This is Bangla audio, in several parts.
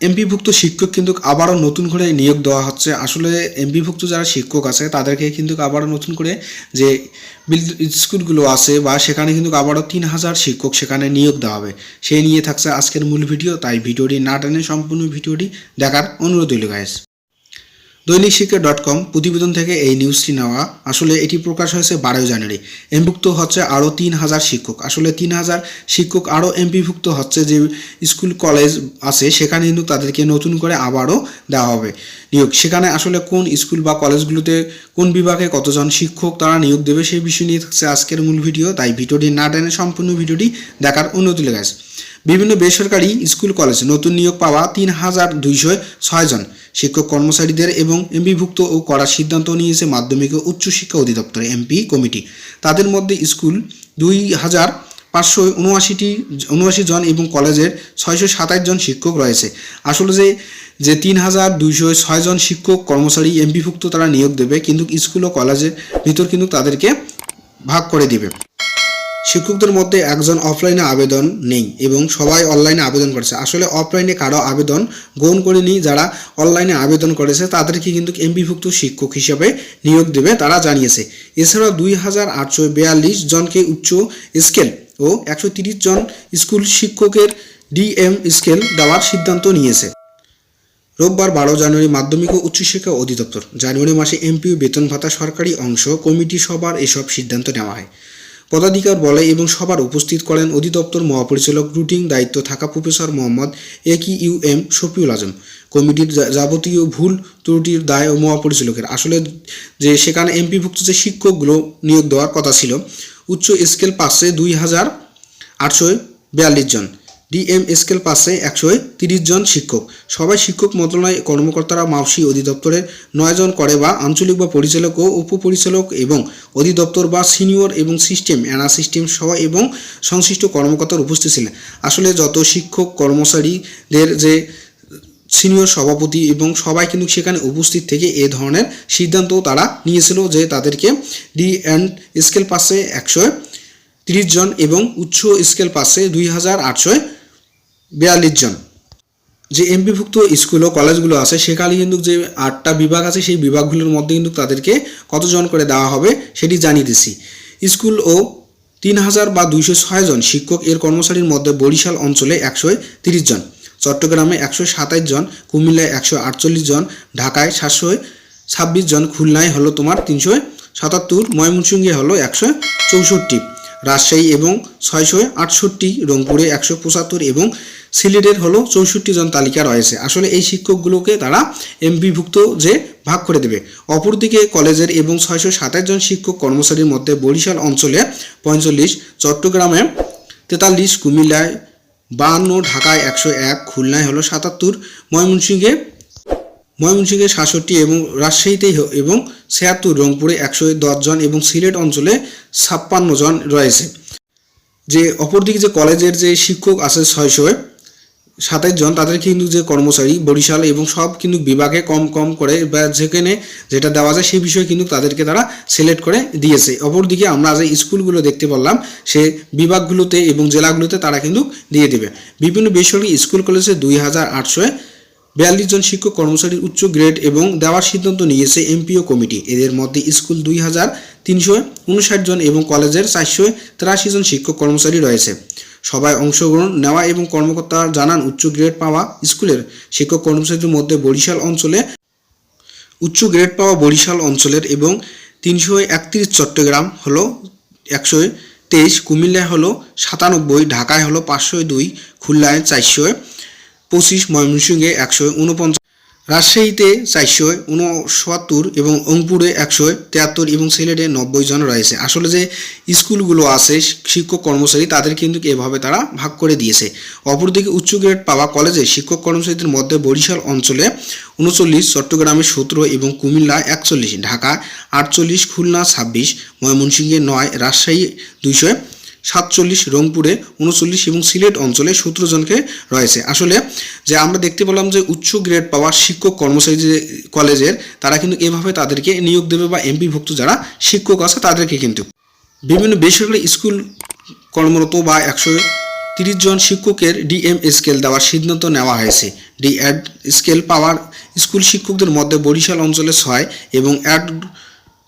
এমপিভুক্ত শিক্ষক কিন্তু আবারও নতুন করে নিয়োগ দেওয়া হচ্ছে। আসলে এমপিভুক্ত যারা শিক্ষক আছে, তাদেরকে কিন্তু আবারও নতুন করে যে স্কুলগুলো আছে বা সেখানে কিন্তু আবারও তিন হাজার শিক্ষক সেখানে নিয়োগ দেওয়া হবে। সেই নিয়ে থাকছে আজকের মূল ভিডিও। তাই ভিডিওটি না টেনে সম্পূর্ণ ভিডিওটি দেখার অনুরোধ রইল গাইস দৈনিক শিক্ষা ডট কম প্রতিবেদন থেকে এই নিউজটি নেওয়া। আসলে এটি প্রকাশ হয়েছে বারোই জানুয়ারি। এমভুক্ত হচ্ছে আরও তিন হাজার শিক্ষক। আসলে তিন হাজার শিক্ষক আরও এমপিভুক্ত হচ্ছে যে স্কুল, কলেজ আছে, সেখানে কিন্তু তাদেরকে নতুন করে আবারও দেওয়া হবে নিয়োগ। সেখানে আসলে কোন স্কুল বা কলেজগুলোতে কোন বিভাগে কতজন শিক্ষক তারা নিয়োগ দেবে সেই বিষয় নিয়ে থাকছে আজকের মূল ভিডিও। তাই ভিডিওটি না টেনে সম্পূর্ণ ভিডিওটি দেখার অনুরোধ লেগেছে বিভিন্ন বেসরকারি স্কুল, কলেজ নতুন নিয়োগ পাওয়া তিন হাজার দুইশো ছয়জন শিক্ষক, কর্মচারীদের এবং এমপিভুক্ত ও করার সিদ্ধান্ত নিয়েছে মাধ্যমিক ও উচ্চশিক্ষা অধিদপ্তর, এমপি কমিটি। তাদের মধ্যে স্কুল দুই হাজার পাঁচশো উনআশিটি, উনআশি জন এবং কলেজের ছয়শো সাতাশ জন শিক্ষক রয়েছে। আসলে যে যে তিন হাজার দুইশো ছয় জন শিক্ষক, কর্মচারী এমপিভুক্ত তারা নিয়োগ দেবে, কিন্তু স্কুল ও কলেজের ভিতর কিন্তু তাদেরকে ভাগ করে দিবে। শিক্ষকদের মধ্যে একজন অফলাইনে আবেদন নেই এবং সবাই অনলাইনে আবেদন করেছে। আসলে অফলাইনে কারও আবেদন গ্রহণ করেনি, যারা অনলাইনে আবেদন করেছে, তাদেরকে কিন্তু এমপিভুক্ত শিক্ষক হিসাবে নিয়োগ দেবে তারা জানিয়েছে। এছাড়াও দুই হাজার আটশো বিয়াল্লিশ জনকে উচ্চ স্কেল ও একশো তিরিশ জন স্কুল শিক্ষকের ডিএম স্কেল দেওয়ার সিদ্ধান্ত নিয়েছে। রোববার বারো জানুয়ারি মাধ্যমিক ও উচ্চশিক্ষা অধিদপ্তর। জানুয়ারি মাসে এমপিও বেতন ভাতা সরকারি অংশ, কমিটি সবার এসব সিদ্ধান্ত নেওয়া হয়। পদাধিকার বলে এবং সবার উপস্থিত করেন অধিদপ্তর মহাপরিচালক রুটিং দায়িত্ব থাকা প্রফেসর মোহাম্মদ কি ইউ এম শফিউল আজম। কমিটির যাবতীয় ভুল, ত্রুটির দায় ও মহাপরিচালকের। আসলে যে সেখানে এমপিভুক্ত যে শিক্ষকগুলো নিয়োগ দেওয়ার কথা ছিল, উচ্চ স্কেল পাশে দুই হাজার আটশো বিয়াল্লিশ জন। ডিএম স্কেল পাশে একশো তিরিশ জন শিক্ষক। সবাই শিক্ষক মন্ত্রণালয় কর্মকর্তারা, মাউসি অধিদপ্তরের নয় জন করে বা আঞ্চলিক বা পরিচালক ও উপপরিচালক এবং অধিদপ্তর বা সিনিয়র এবং সিস্টেম অ্যানা সিস্টেম সহ এবং সংশ্লিষ্ট কর্মকর্তার উপস্থিত ছিলেন। আসলে যত শিক্ষক, কর্মচারীদের যে সিনিয়র সভাপতি এবং সবাই কিন্তু সেখানে উপস্থিত থেকে এ ধরনের সিদ্ধান্ত তারা নিয়েছিল যে তাদেরকে ডি অ্যান্ড স্কেল পাশে একশো তিরিশ জন এবং উচ্চ স্কেল পাশে দুই হাজার আটশো বিয়াল্লিশ জন। যে এমপিভুক্ত স্কুল ও কলেজগুলো আছে সেখানে কিন্তু যে আটটা বিভাগ আছে, সেই বিভাগগুলোর মধ্যে কিন্তু তাদেরকে কতজন করে দেওয়া হবে সেটি জানিয়ে দিছি। স্কুল ও তিন হাজার বা দুইশো ছয় জন, শিক্ষক এর কর্মচারীর মধ্যে বরিশাল অঞ্চলে একশো তিরিশ জন, চট্টগ্রামে একশো সাতাশ জন, কুমিল্লায় একশো আটচল্লিশ জন, ঢাকায় সাতশো ছাব্বিশ জন, খুলনায় হলো তোমার তিনশো সাতাত্তর, ময়মনসিংহে হলো একশো চৌষট্টি, রাজশাহী এবং ছয়শো আটষট্টি, রংপুরে একশো পঁচাত্তর এবং সিলেটের হলো চৌষট্টি জন তালিকা রয়েছে। আসলে এই শিক্ষকগুলোকে তারা এমপিভুক্ত যে ভাগ করে দেবে। অপরদিকে কলেজের এবং ছয়শো সাতাশ জন শিক্ষক কর্মচারীর মধ্যে বরিশাল অঞ্চলে পঁয়তাল্লিশ, চট্টগ্রামে তেতাল্লিশ, কুমিল্লায় বাহান্ন ঢাকায় একশো এক, খুলনায় হলো সাতাত্তর, ময়মনসিংহে ময়মনসিংহে সাতষট্টি এবং রাজশাহীতে এবং ছিয়াত্তর, রংপুরে একশো জন এবং সিলেট অঞ্চলে ছাপ্পান্ন জন রয়েছে। যে অপরদিকে যে কলেজের যে শিক্ষক আছে ছয়শো সাতাশ জন তাদের কিন্তু যে কর্মচারী, বরিশাল এবং সব কিন্তু বিভাগে কম কম করে বা যেখানে যেটা দেওয়া যায় সেই বিষয়ে কিন্তু তাদেরকে তারা সিলেক্ট করে দিয়েছে। অপরদিকে আমরা যে স্কুলগুলো দেখতে পারলাম, সে বিভাগগুলোতে এবং জেলাগুলোতে তারা কিন্তু দিয়ে দেবে। বিভিন্ন বেসরকারি স্কুল কলেজে দুই হাজার আটশো বিয়াল্লিশ জন শিক্ষক কর্মচারীর উচ্চ গ্রেড এবং দেওয়ার সিদ্ধান্ত নিয়েছে এমপিও কমিটি। এদের মধ্যে স্কুল দুই হাজার তিনশো উনষাট জন এবং কলেজের চারশো তেরাশি জন শিক্ষক কর্মচারী রয়েছে। সবাই অংশগ্রহণ নেওয়া এবং কর্মকর্তা জানান, উচ্চ গ্রেড পাওয়া স্কুলের শিক্ষক কর্মচারীদের মধ্যে বরিশাল অঞ্চলে, উচ্চ গ্রেড পাওয়া বরিশাল অঞ্চলের এবং তিনশো একত্রিশ চট্টগ্রাম হলো একশো তেইশ, কুমিল্লায় হলো সাতানব্বই, ঢাকায় হলো পাঁচশো দুই, খুলনায় চারশো পঁচিশ, ময়মনসিংহে একশো উনপঞ্চাশ। রাজশাহীতে চারশো উনসত্তর এবং রংপুরে একশো তেয়াত্তর এবং সিলেটে নব্বই জন রয়েছে। আসলে যে স্কুলগুলো আছে, শিক্ষক কর্মচারী, তাদের কিন্তু এভাবে তারা ভাগ করে দিয়েছে। অপরদিকে উচ্চ গ্রেড পাওয়া কলেজে শিক্ষক কর্মচারীদের মধ্যে বরিশাল অঞ্চলে উনচল্লিশ চট্টগ্রামে সতেরো এবং কুমিল্লা একচল্লিশ, ঢাকা আটচল্লিশ, খুলনা ছাব্বিশ, ময়মনসিংহে নয়, রাজশাহী দুইশো সাতচল্লিশ রংপুরে, উনচল্লিশ এবং সিলেট অঞ্চলে সতেরো জনকে রয়েছে। আসলে যে আমরা দেখতে পেলাম যে উচ্চ গ্রেড পাওয়া শিক্ষক কর্মচারী কলেজের, তারা কিন্তু এভাবে তাদেরকে নিয়োগ দেবে বা এমপিভুক্ত যারা শিক্ষক আছে তাদেরকে কিন্তু। বিভিন্ন বেসরকারি স্কুল কর্মরত বা একশো তিরিশ জন শিক্ষকের ডিএম স্কেল দেওয়ার সিদ্ধান্ত নেওয়া হয়েছে। ডি অ্যাড স্কেল পাওয়ার স্কুল শিক্ষকদের মধ্যে বরিশাল অঞ্চলে ছয় এবং অ্যাড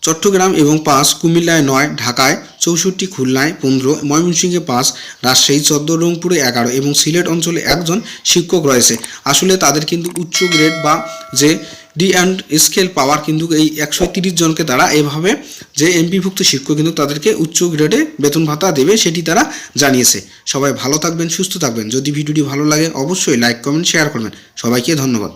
চট্টগ্রাম এবং পাঁচ, কুমিল্লায় নয়, ঢাকায় চৌষট্টি, খুলনায় পনেরো, ময়মনসিংহে পাঁচ, রাজশাহী, চোদ্দ, রংপুরে এগারো এবং সিলেট অঞ্চলে একজন শিক্ষক রয়েছে। আসলে তাদের কিন্তু উচ্চ গ্রেড বা যে ডি অ্যান্ড স্কেল পাওয়ার কিন্তু এই একশো তিরিশ জনকে তারা এভাবে যে এমপিভুক্ত শিক্ষক কিন্তু তাদেরকে উচ্চ গ্রেডে বেতন ভাতা দেবে সেটি তারা জানিয়েছে। সবাই ভালো থাকবেন, সুস্থ থাকবেন। যদি ভিডিওটি ভালো লাগে, অবশ্যই লাইক, কমেন্ট, শেয়ার করবেন। সবাইকে ধন্যবাদ।